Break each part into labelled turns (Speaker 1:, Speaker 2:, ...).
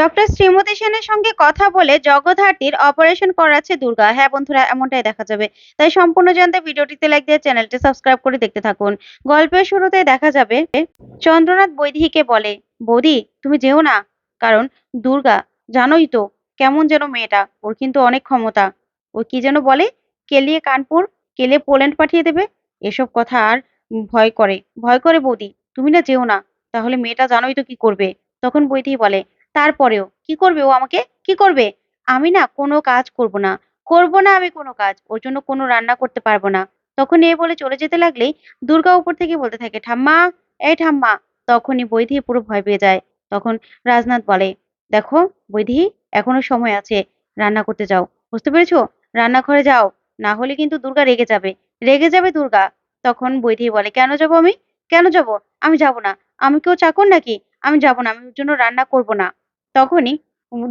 Speaker 1: Doctor Shrimati সেনের সঙ্গে কথা বলে জগদ্ধাত্রীর অপারেশন করাচ্ছে দুর্গা। হ্যাঁ বন্ধুরা, এমনটাই দেখা যাবে। তাই সম্পূর্ণ জানতে ভিডিওটিতে লাইক দিয়ে চ্যানেলটি সাবস্ক্রাইব করে দেখতে থাকুন। গল্পের শুরুতে দেখা যাবে, চন্দ্রনাথ বৈদিকে বলে, বৌদি, তুমি যেও না। কারণ দুর্গা, জানোই তো কেমন যেন মেয়েটা। ওর কিন্তু অনেক ক্ষমতা। ও কি যেন বলে, কেলিয়ে কানপুর কেলে পোল্যান্ড পাঠিয়ে দেবে। এসব কথা আর ভয় করে ভয় করে বৌদি, তুমি না যেও না। তাহলে মেয়েটা জানোই তো কি করবে। তখন বৈদি বলে তারপরেও, কি করবে ও আমাকে? কি করবে? আমি না কোনো কাজ করব না। করব না আমি কোনো কাজ। ওর জন্য কোনো রান্না করতে পারব না। তখন এ বলে চলে যেতে লাগলেই দুর্গা উপর থেকে বলতে থাকে, ঠাম্মা, এই ঠাম্মা। তখনই বৈধি পুরো ভয় পেয়ে যায়। তখন রাজনাথ বলে, দেখো বৈধি, এখনও সময় আছে। রান্না করতে যাও। বুঝতে পেরেছ? রান্নাঘরে যাও। না হলে কিন্তু দুর্গা রেগে যাবে। রেগে যাবে দুর্গা? তখন বৈধি বলে, কেন যাব আমি? কেন যাব? আমি যাব না। আমি কেউ চাকর নাকি? আমি যাব না। আমি ওর জন্য রান্না করব না। তখনই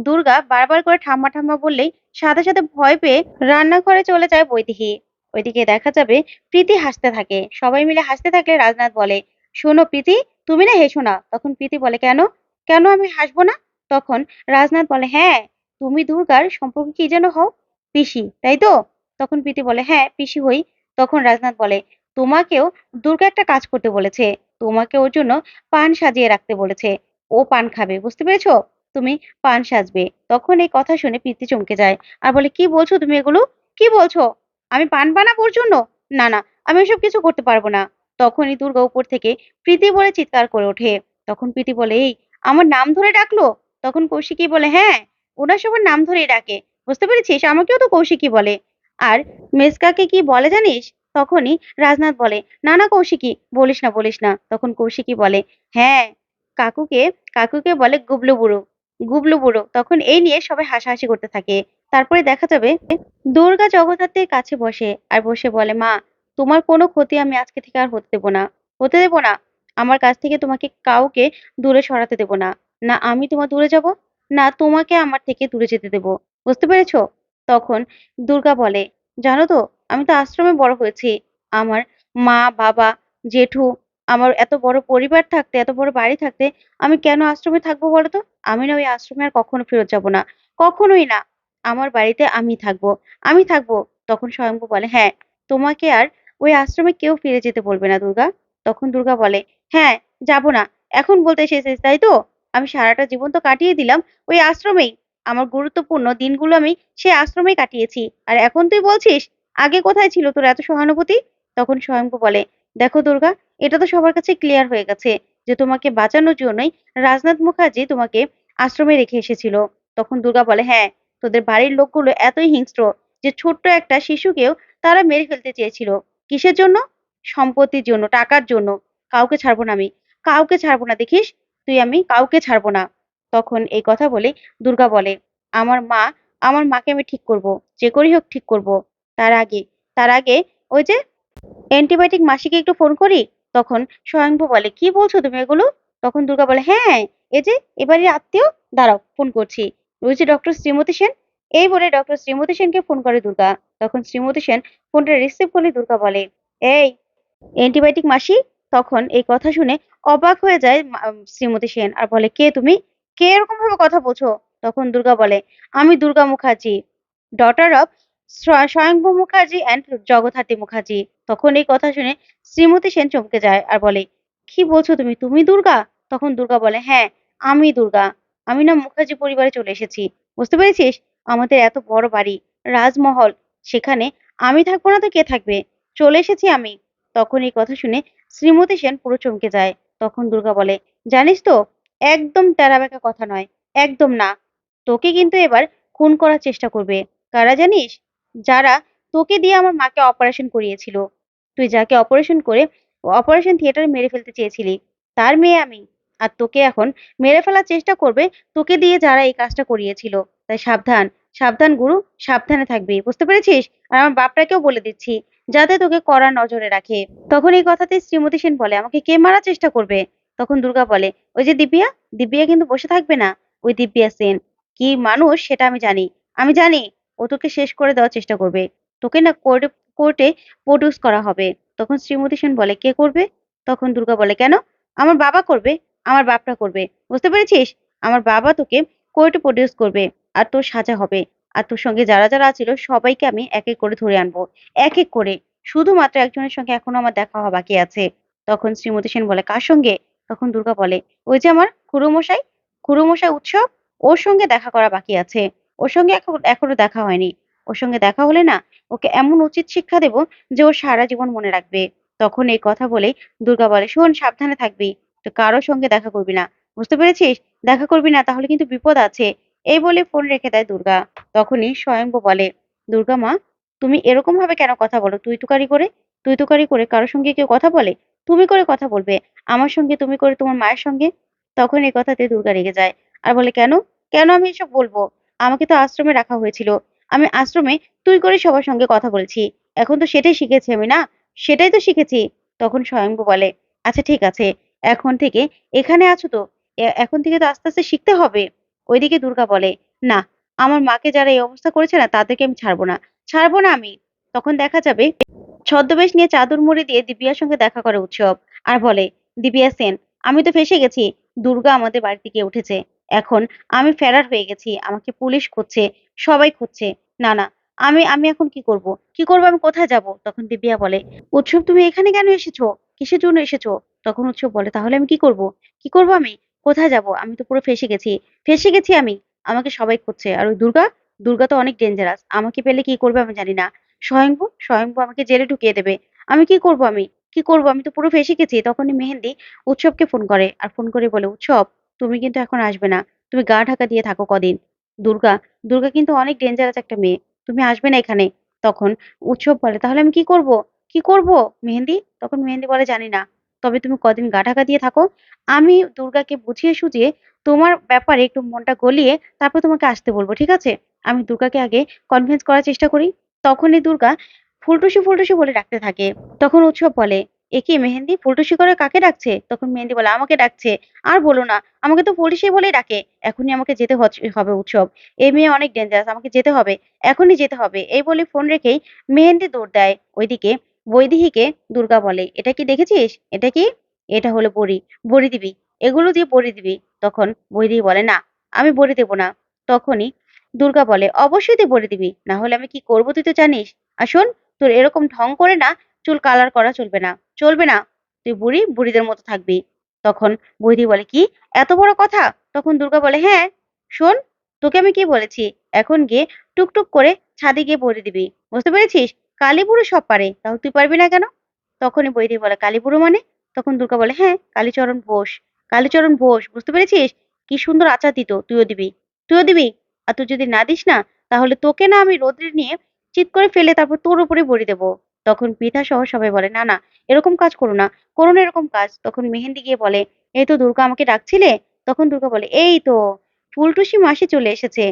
Speaker 1: দুর্গা বারবার করে ঠাম্মা ঠাম্মা বললেই সাথে সাথে ভয় পেয়ে রান্নাঘরে চলে যায় বৈদেহী ওইদিকে দেখা যাবে প্রীতি হাসতে থাকে। সবাই মিলে হাসতে থাকলে রাজনাথ বলে, শোনো প্রীতি, তুমি না হেসো না। তখন প্রীতি বলে, কেন? কেন আমি হাসবো না? তখন রাজনাথ বলে হ্যাঁ তুমি দুর্গার সম্পর্কে কি যেন হও? পিসি, তাই তো? তখন প্রীতি বলে হ্যাঁ পিসি হই। তখন রাজনাথ বলে, তোমাকেও দুর্গা একটা কাজ করতে বলেছে। তোমাকে ওর জন্য পান সাজিয়ে রাখতে বলেছে। ও পান খাবে, বুঝতে পেরেছ? তুমি পান সাজবে। তখন এই কথা শুনে প্রীতি চমকে যায়। আর বলে, কি বলছো তুমি এগুলো? কি বলছো? আমি পান বানাবো ওর জন্য না না, আমি এসব কিছু করতে পারব না। তখনই দুর্গা উপর থেকে প্রীতি বলে চিৎকার করে ওঠে। তখন প্রীতি বলে, এই, আমার নাম ধরে ডাকলো? তখন কৌশিকী বলে হ্যাঁ ওরা সবার নাম ধরেই ডাকে। বুঝতে পেরেছিস? আমাকেও তো কৌশিকী বলে। আর মেসকাকে কি বলে জানিস? তখনই রাজনাথ বলে, না না, কৌশিকী, বলিস না বলিস না। তখন কৌশিকী বলে হ্যাঁ কাকুকে কাকুকে বলে গুবলু বুড়ো। গুবলু বুড়ো। তখন এই নিয়ে সবাই হাসাহাসি করতে থাকে। তারপরে দেখা যাবে দুর্গা জগদ্ধাত্রীর কাছে বসে আর বসে বলে, মা, তোমার কোনো ক্ষতি আমি আজকে থেকে আর হতে দেবো না। হতে দেবো না। আমার কাছ থেকে তোমাকে কাউকে দূরে সরাতে দেবো না। না, আমি তোমার দূরে যাব, না, তোমাকে আমার থেকে দূরে যেতে দেবো। বুঝতে পেরেছ? তখন দুর্গা বলে, জানো তো, আমি তো আশ্রমে বড় হয়েছি। আমার মা, বাবা, জেঠু, আমার এত বড় পরিবার থাকতে, এত বড় বাড়ি থাকতে আমি কেন আশ্রমে থাকব বলো তো? আমি না ওই আশ্রমে আর কখনো ফেরত যাব না। কখনোই না। আমার বাড়িতে আমি থাকব। আমি থাকব। তখন স্বয়ম্ভু বলে হ্যাঁ তোমাকে আর ওই আশ্রমে কেউ ফিরে যেতে বলবে না, দুর্গা। তখন দুর্গা বলে হ্যাঁ যাব না। এখন বলতে এসেছিস তাই তো? আমি সারাটা জীবন তো কাটিয়ে দিলাম ওই আশ্রমেই। আমার গুরুত্বপূর্ণ দিনগুলো আমি সেই আশ্রমেই কাটিয়েছি। আর এখন তুই বলছিস, আগে কোথায় ছিল তোর এত সহানুভূতি? তখন স্বয়ম্ভু বলে, দেখো দুর্গা, এটা তো সবার কাছে ক্লিয়ার হয়ে গেছে। যে তোমাকে বাঁচানোর জন্যই রাজনাথ মুখার্জি তোমাকে আশ্রমে রেখে এসেছিল। তখন দুর্গা বলে হ্যাঁ তোদের বাড়ির লোকগুলো এতই হিংস্র যে ছোট্ট একটা শিশুকেও তারা মেরে ফেলতে চেয়েছিল। কিসের জন্য? সম্পত্তির জন্য, টাকার জন্য। কাউকে ছাড়বো না আমি। কাউকে ছাড়বো না, দেখিস? তুই আমি কাউকে ছাড়বো না। তখন এই কথা বলে দুর্গা বলে, আমার মা, আমার মাকে আমি ঠিক করব। যে করেই হোক ঠিক করব। তার আগে তার আগে ওই যে অ্যান্টিবায়োটিক মাসিকে একটু ফোন করি তখন স্বয়ংভু বলে, কি বলছো তুমি এগুলো? তখন দুর্গা বলে হ্যাঁ এই যে এবারে আত্মীয়, দাঁড়াও ফোন করছি। যে ডক্টর শ্রীমতী সেন, এই বলে ডক্টর শ্রীমতী সেনকে ফোন করে দুর্গা। তখন শ্রীমতী সেন ফোনটা রিসিভ করে দুর্গা বলে, এই অ্যান্টিবায়োটিক মাসি? তখন এই কথা শুনে অবাক হয়ে যায় শ্রীমতী সেন আর বলে, কে তুমি? কে এরকম ভাবে কথা বলছো? তখন দুর্গা বলে, আমি Durga Mukherjee daughter of Swayambhu Mukherjee and Jagaddhatri Mukherjee. তখন এই কথা শুনে শ্রীমতী সেন চমকে যায় আর বলে, কি বলছো তুমি? তুমি দুর্গা? তখন দুর্গা বলে হ্যাঁ আমি দুর্গা। আমি না মুখার্জি পরিবারে চলে এসেছি। বুঝতে পেরেছিস? আমাদের এত বড় বাড়ি, রাজমহল, সেখানে আমি থাকব না তো কে থাকবে? চলে এসেছি আমি। তখন এই কথা শুনে শ্রীমতী সেন পুরো চমকে যায়। তখন দুর্গা বলে, জানিস তো, একদম তেরা বেঁকা কথা নয়, একদম না। তোকে কিন্তু এবার খুন করার চেষ্টা করবে। কারা জানিস? যারা তোকে দিয়ে আমার মাকে অপারেশন করিয়েছিল। তুই যাকে অপারেশন করে অপারেশন থিয়েটারে মেরে ফেলতে চেয়েছিলি, তার মেয়ে আমি। আর তোকে এখন মেরে ফেলার চেষ্টা করবে, তোকে দিয়ে যারা এই কাজটা করিয়েছিল। তাই সাবধান সাবধান গুরু, সাবধানে থাকবি, বুঝতে পেরেছিস? আর আমার বাপটাকেও বলে দিচ্ছি, যাতে তোকে কড়া নজরে রাখে। তখন এই কথাতে শ্রীমতী সেন বলে, আমাকে কে মারার চেষ্টা করবে? তখন দুর্গা বলে, ওই যে দিব্যা দিব্যা কিন্তু বসে থাকবে না। ওই দিব্যা সেন, কি মানুষ সেটা আমি জানি। আমি জানি ও তোকে শেষ করে দেওয়ার চেষ্টা করবে। তোকে না কোর্টে কোর্টে প্রডিউস করা হবে। তখন শ্রীমতী সেন বলে, কে করবে? তখন দুর্গা বলে, কেন? আমার বাবা করবে, আমার বাপটা করবে। বুঝতে পেরেছিস? আমার বাবা তোকে কোর্টে প্রডিউস করবে আর তোর সাজা হবে। আর তোর সঙ্গে যারা যারা ছিল সবাইকে আমি এক এক করে ধরে আনব। এক এক করে। শুধুমাত্র একজনের সঙ্গে এখনও আমার দেখা হওয়া বাকি আছে। তখন শ্রীমতী সেন বলে, কার সঙ্গে? তখন দুর্গা বলে, ওই যে আমার খুড়োমশাই খুড়োমশাই উৎসব, ওর সঙ্গে দেখা করা বাকি আছে। ওর সঙ্গে এখন- এখনও দেখা হয়নি। ওর সঙ্গে দেখা হলে না, ওকে এমন উচিত শিক্ষা দেব যে ও সারা জীবন মনে রাখবে। তখন এই কথা বলে দুর্গা বলে, শোন, সাবধানে থাকবি। তো কারোর সঙ্গে দেখা করবি না। বুঝতে পেরেছিস? দেখা করবি না, তাহলে কিন্তু বিপদ আছে। এই বলে ফোন রেখে দেয় দুর্গা। তখনই স্বয়ম্ভু বলে, দুর্গা মা, তুমি এরকম ভাবে কেন কথা বলো? তুই তুকারি করে, তুই তুকারি করে কারোর সঙ্গে কেউ কথা বলে? তুমি করে কথা বলবে? আমার সঙ্গে, তুমি করে তোমার মায়ের সঙ্গে? তখন এই কথাতে দুর্গা রেগে যায়। আর বলে, কেন? কেন আমি এসব বলব? আমাকে তো আশ্রমে রাখা হয়েছিল। আমি আশ্রমে তুই করে সবার সঙ্গে কথা বলছি। এখন তো সেটাই শিখেছি আমি না? সেটাই তো শিখেছি, তখন স্বয়ম্ভু বলে। আচ্ছা ঠিক আছে, এখন থেকে এখানে আছো তো? এখন থেকে তো আস্তে আস্তে শিখতে হবে। ওইদিকে দুর্গা বলে, না, আমার মাকে যারা এই অবস্থা করেছে না, তাদেরকে আমি ছাড়বো না। ছাড়বো না আমি। তখন দেখা যাবে ছদ্মবেশ নিয়ে চাদর মুড়ি দিয়ে দিব্যার সঙ্গে দেখা করে উৎসব। আর বলে, দিব্যা সেন, আমি তো ফেসে গেছি। দুর্গা আমাদের বাড়ি থেকে উঠেছে। এখন আমি ফেরার হয়ে গেছি, আমাকে পুলিশ খুঁজছে, সবাই খুঁজছে। না না, আমি আমি এখন কি করব? কি করব? আমি কোথায় যাব? তখন দিব্যা বলে, উৎসব তুমি এখানে কেন এসেছ? কিসের জন্য এসেছ? তখন উৎসব বলে, তাহলে আমি কি করব? কি করব আমি? কোথায় যাব? আমি তো পুরো ফেসে গেছি। ফেসে গেছি আমি। আমাকে সবাই খুঁজছে। আর ওই দুর্গা? দুর্গা তো অনেক ডেঞ্জারাস আমাকে পেলে কি করবে আমি জানি না। স্বয়ংভু? স্বয়ংভু আমাকে জেলে ঢুকিয়ে দেবে। আমি কি করব আমি? কি করব? আমি তো পুরো ফেসে গেছি। তখনই মেহেন্দি উৎসবকে ফোন করে। আর ফোন করে বলে, উৎসব তুমি কিন্তু এখন আসবে না। তুমি গা ঢাকা দিয়ে থাকো কদিন। দুর্গা দুর্গা কিন্তু অনেক ডেঞ্জারাস একটা মেয়ে। তুমি আসবে না এখানে। তখন উৎসব বলে, তাহলে আমি কি করব? কি করব? মেহেন্দি? তখন মেহেন্দি বলে, জানি না। তবে তুমি কদিন গা ঢাকা দিয়ে থাকো। আমি দুর্গাকে বুঝিয়ে সুঝিয়ে তোমার ব্যাপারে একটু মনটা গলিয়ে তারপর তোমাকে আসতে বলব, ঠিক আছে? আমি দুর্গাকে আগে কনভিন্স করার চেষ্টা করি। তখনই দুর্গা ফুলটুসি ফুলটুসি বলে ডাকতে থাকে। তখন উৎসব বলে এ কি মেহেন্দি? ফুলটুসি করে কাকে ডাকছে? তখন মেহেন্দি বলে, আমাকে ডাকছে। আর বলো না, আমাকে তো ফুলটুসি বলেই ডাকে। এখনই আমাকে যেতে হবে উৎসব। এই মেয়ে অনেক ডেঞ্জারাস আমাকে যেতে হবে। এখনই যেতে হবে। এই বলে ফোন রেখেই মেহেন্দি দৌড় দেয়। ওইদিকে বৈদেহীকে দুর্গা বলে, এটা কি দেখেছিস? এটা কি? এটা হলো বড়ি। বড়ি দিবি। এগুলো দিয়ে বড়ি দিবি। তখন বৈদেহী বলে, না, আমি বড়ি দেবো না। তখনই দুর্গা বলে, অবশ্যই তুই বড়ি দিবি। না হলে আমি কি করব তুই তো জানিস। আর শোন, তোর এরকম ঢং করে না চুল কালার করা চলবে না। চলবে না। তুই বুড়ি, বুড়িদের মতো থাকবি। তখন বৈদি বলে, কি? এত বড় কথা? তখন দুর্গা বলে হ্যাঁ শোন, তোকে আমি কি বলেছি? এখন গিয়ে টুকটুক করে ছাদে গিয়ে বড়ি দিবি। বুঝতে পেরেছিস? কালী বুড়ো সব পারে তাও তুই পারবি না কেন? তখনই বৈদি বলে, কালী বুড়ো মানে? তখন দুর্গা বলে হ্যাঁ কালীচরণ ঘোষ কালীচরণ ঘোষ বুঝতে পেরেছিস? কি সুন্দর আচার দিত, তুইও দিবি তুইও দিবি। আর তুই যদি না দিস না, তাহলে তোকে না আমি রোদ্রে নিয়ে চিৎ করে ফেলে তারপর তোর উপরে বড়ি দেবো। তখন পিতা সহ সবাই বলে, না না, এরকম কাজ করো না। করো না এরকম কাজ। তখন মেহেন্দি গিয়ে বলে এই তো দুর্গা আমাকে ডাকছিলে? তখন দুর্গা বলে, এই তো, ফুলটুসি মাসি চলে এসেছে।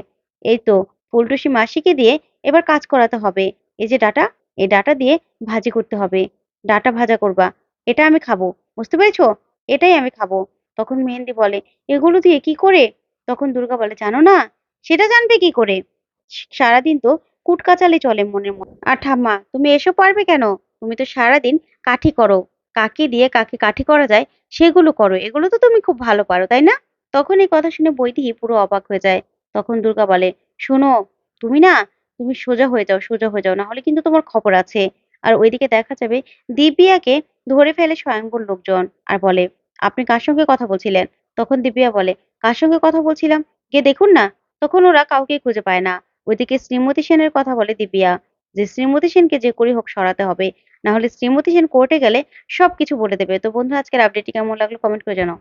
Speaker 1: এই তো, ফুলটুসি মাসিকে দিয়ে এবার কাজ করাতে হবে। এই যে ডাটা, এই ডাটা দিয়ে ভাজি করতে হবে। ডাটা ভাজা করবা, এটা আমি খাব। বুঝতে পেরেছ? এটাই আমি খাব। তখন মেহেন্দি বলে, এগুলো দিয়ে কি করে? তখন দুর্গা বলে, জানো না, সেটা জানবে কি করে? সারাদিন তো কুটকাচালি চলে মনের মধ্যে আর ঠাম্মা তুমি এসব পারবে কেন? তুমি তো সারাদিন কাঠি করো। কাকে দিয়ে কাকে কাঠি করা যায়, সেগুলো করো। এগুলো তো তুমি খুব ভালো পারো, তাই না? তখন এই কথা শুনে বৈদেহী পুরো অবাক হয়ে যায়। তখন দুর্গা বলে, শোনো, তুমি না, তুমি সোজা হয়ে যাও, সোজা হয়ে যাও না হলে কিন্তু তোমার খবর আছে। আর ওইদিকে দেখা যাবে দিব্যাকে ধরে ফেলে স্বয়ংবর লোকজন আর বলে, আপনি কার সঙ্গে কথা বলছিলেন? তখন দিব্যা বলে, কার সঙ্গে কথা বলছিলাম? গিয়ে দেখুন না। তখন ওরা কাউকে খুঁজে পায় না। ওইদিকে শ্রীমতী সেনের কথা বলে দিবিয়া যে শ্রীমতী সেনকে যে করি হোক সরাতে হবে না হলে শ্রীমতী সেন কোর্টে গেলে সবকিছু বলে দেবে। তো বন্ধু আজকের আপডেটটি কেমন লাগল? কমেন্ট করে জানাও।